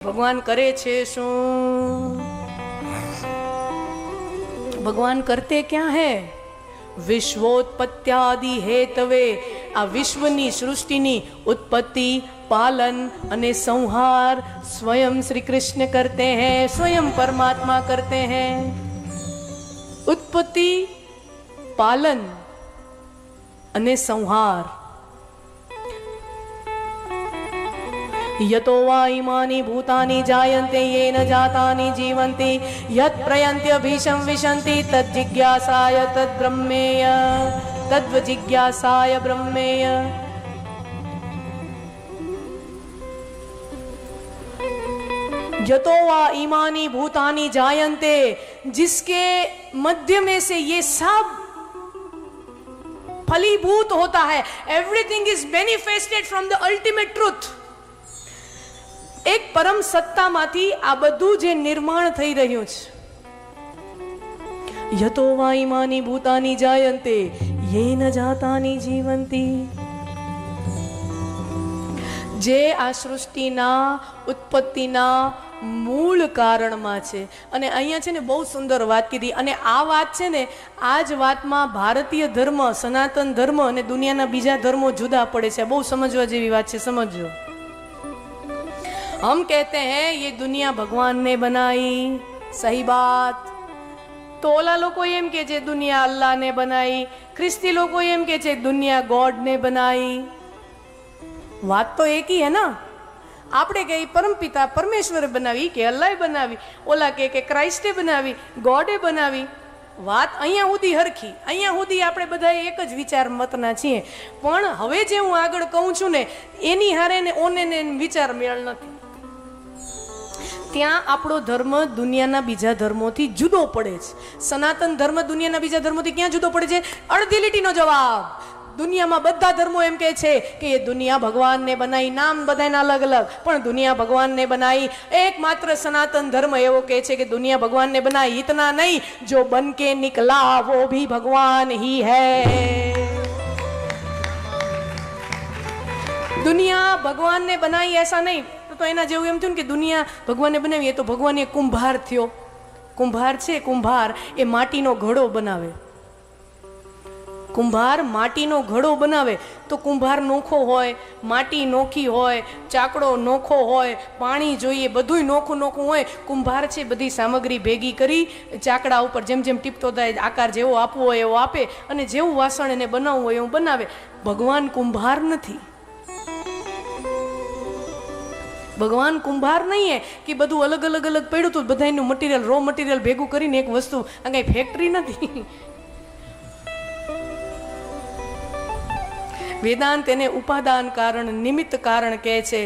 ભગવાન કરે છે શું ભગવાન કરતે ક્યાં હે વિશ્વોત્પત્યાદિ હેતવે આ વિશ્વની સૃષ્ટિની ઉત્પત્તિ પાલન અને સંહાર સ્વયં શ્રી કૃષ્ણ કરતે हैं स्वयं परमात्मा करते हैं ઉત્પત્તિ પાલન અને સંહાર यतो वा इमानि भूतानि जायन्ते, येन जातानि जीवन्ति। यत्प्रयन्त्यभीशं विशन्ति तज्जिज्ञासाय तद्ब्रह्मेय तद्वजिज्ञासाय ब्रह्मेय। यतो वा ईमानी भूतानी जायन्ते, जिसके मध्य में से ये सब फलीभूत होता है everything is manifested from the ultimate truth એક પરમ સત્તામાંથી આ બધું જે નિર્માણ થઈ રહ્યું છે. યતો વાઈમાની ભૂતાની જાયંતે, યેન જાતાની જીવંતી. જે આ સૃષ્ટિના, ઉત્પત્તિના મૂળ કારણમાં છે. અને અહીંયા છે ને બહુ સુંદર વાત કીધી. અને આ વાત છે ને, આ જ વાતમાં ભારતીય ધર્મ, સનાતન ધર્મ અને દુનિયાના બીજા ધર્મો જુદા પડે છે. બહુ સમજવા જેવી વાત છે સમજો हम कहते हैं ये दुनिया भगवान ने बनाई सही बात તો ઓલા લોકો એમ કે છે દુનિયા અલ્લાહને બનાવી ખ્રિસ્તી લોકો એમ કે છે દુનિયા ગોડને બનાવી વાત તો એક હી હે ના આપણે કહીએ પરમપિતા પરમેશ્વરે બનાવી કે અલ્લાહે બનાવી ઓલા કે કે ક્રાઇસ્ટે બનાવી ગોડે બનાવી વાત અહીંયા સુધી હરખી અહીંયા સુધી આપણે બધા એક જ વિચાર મતના છીએ પણ હવે જે હું આગળ કહું છું ને એની હારે ને ઓને ને વિચાર મેળ નથી ત્યાં આપણો ધર્મ દુનિયાના બીજા ધર્મોથી જુદો પડે છે. સનાતન ધર્મ દુનિયાના બીજા ધર્મોથી ક્યાં જુદો પડે છે? અડધી લીટીનો જવાબ. દુનિયામાં બધા ધર્મો એમ કહે છે કે એ દુનિયા ભગવાનને બનાવી નામ બધાના અલગ અલગ. પણ દુનિયા ભગવાનને બનાવી એકમાત્ર સનાતન ધર્મ એવો કહે છે કે દુનિયા ભગવાનને બનાવી ઇતના નહીં, જો બન કે નિકલા વો ભી ભગવાન હી હૈ. દુનિયા ભગવાનને બનાવી એસા નહીં. તો એના જેવું એમ થયું કે દુનિયા ભગવાને બનાવી, એ તો ભગવાન એ કુંભાર થયો. કુંભાર છે, કુંભાર એ માટીનો ઘડો બનાવે. કુંભાર માટીનો ઘડો બનાવે. તો કુંભાર નોખો હોય, માટી નોખી હોય, ચાકડો નોખો હોય, પાણી જોઈએ, બધુંય નોખું નોખું હોય, કુંભાર છે, બધી સામગ્રી ભેગી કરી, ચાકડા ઉપર જેમ જેમ ટીપતો થાય આકાર જેવો આપવો હોય એવો આપે, અને જેવું વાસણ એને બનાવવું હોય એવું બનાવે. ભગવાન કુંભાર નથી. ભગવાન કુંભાર નહીં હે કે બધું અલગ અલગ અલગ પડ્યું હતું બધાનું મટીરિયલ રો મટીરિયલ ભેગું કરીને એક વસ્તુ, આ કઈ ફેક્ટરી નથી. વેદાંત એને ઉપાદાન કારણ, નિમિત્ત કારણ કહે છે,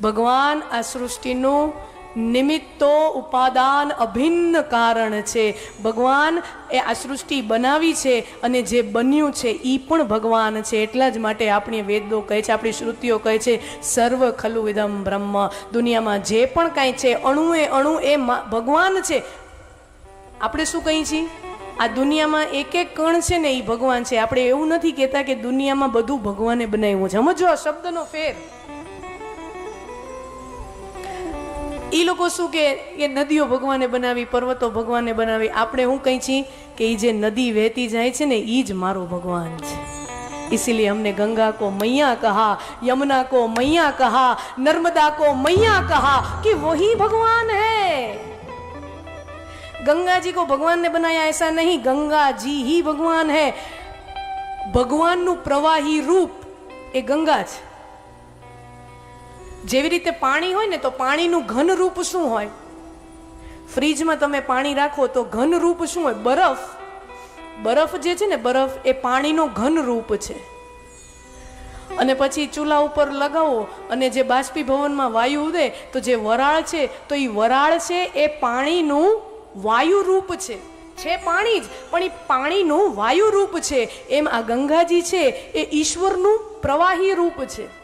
ભગવાન આ સૃષ્ટિનું નિમિત્તો ઉપાદાન અભિન્ન કારણ છે. ભગવાન એ આ સૃષ્ટિ બનાવી છે અને જે બન્યું છે એ પણ ભગવાન છે. એટલા જ માટે આપણી વેદો કહે છે, આપણી શ્રુતિઓ કહે છે, સર્વ ખલુ વિદમ બ્રહ્મ. દુનિયામાં જે પણ કાંઈ છે, અણુ એ અણુ એ ભગવાન છે. આપણે શું કહીએ છીએ? આ દુનિયામાં એક એક કણ છે ને એ ભગવાન છે. આપણે એવું નથી કહેતા કે દુનિયામાં બધું ભગવાને બનાવ્યું છે. સમજો શબ્દનો ફેર? એ લોકો શું કે કે નદીઓ ભગવાને બનાવી પર્વતો ભગવાને બનાવી આપણે હું કહી છીએ કે એ જે નદી વહેતી જાય છે ને એ જ મારો ભગવાન છે इसीलिए हमने गंगा को मैया कहा यमुना को मैया कहा नर्मदा को मैया कहा कि वही भगवान है गंगा जी को भगवान ने बनाया ऐसा नहीं गंगा जी ही भगवान है ભગવાનનું પ્રવાહી રૂપ એ ગંગા છે જેવી રીતે પાણી હોય ને તો પાણીનું ઘન રૂપ શું હોય? ફ્રીજમાં તમે પાણી રાખો તો ઘન રૂપ શું હોય? બરફ. બરફ જે છે ને, બરફ એ પાણીનો ઘન રૂપ છે. અને પછી ચૂલા ઉપર લગાવો અને જે બાષ્પીભવનમાં વાયુ ઉદે તો જે વરાળ છે, તો એ વરાળ છે, એ પાણીનું વાયુ રૂપ છે. છે પાણી જ, પણ એ પાણીનું વાયુ રૂપ છે. એમ આ ગંગાજી છે, એ ઈશ્વરનું પ્રવાહી રૂપ છે.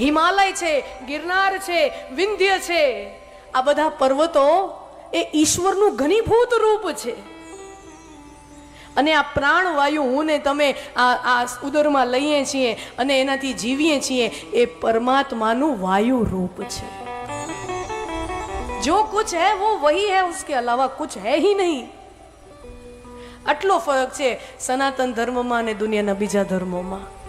હિમાલય છે, ગિરનાર છે, વિંધ્ય છે. આ બધા પર્વતો એ ઈશ્વરનું ઘનીભૂત રૂપ છે. અને આ પ્રાણવાયુ હું ને તમે આ આ ઉદરમાં લઈએ છીએ અને એનાથી જીવીએ છીએ એ પરમાત્માનું વાયુ રૂપ છે. જો કુછ હૈ વો વહી હૈ, ઉસકે અલાવા કુછ હૈ હી નહીં. આટલો ફરક છે સનાતન ધર્મમાં અને દુનિયાના બીજા ધર્મોમાં.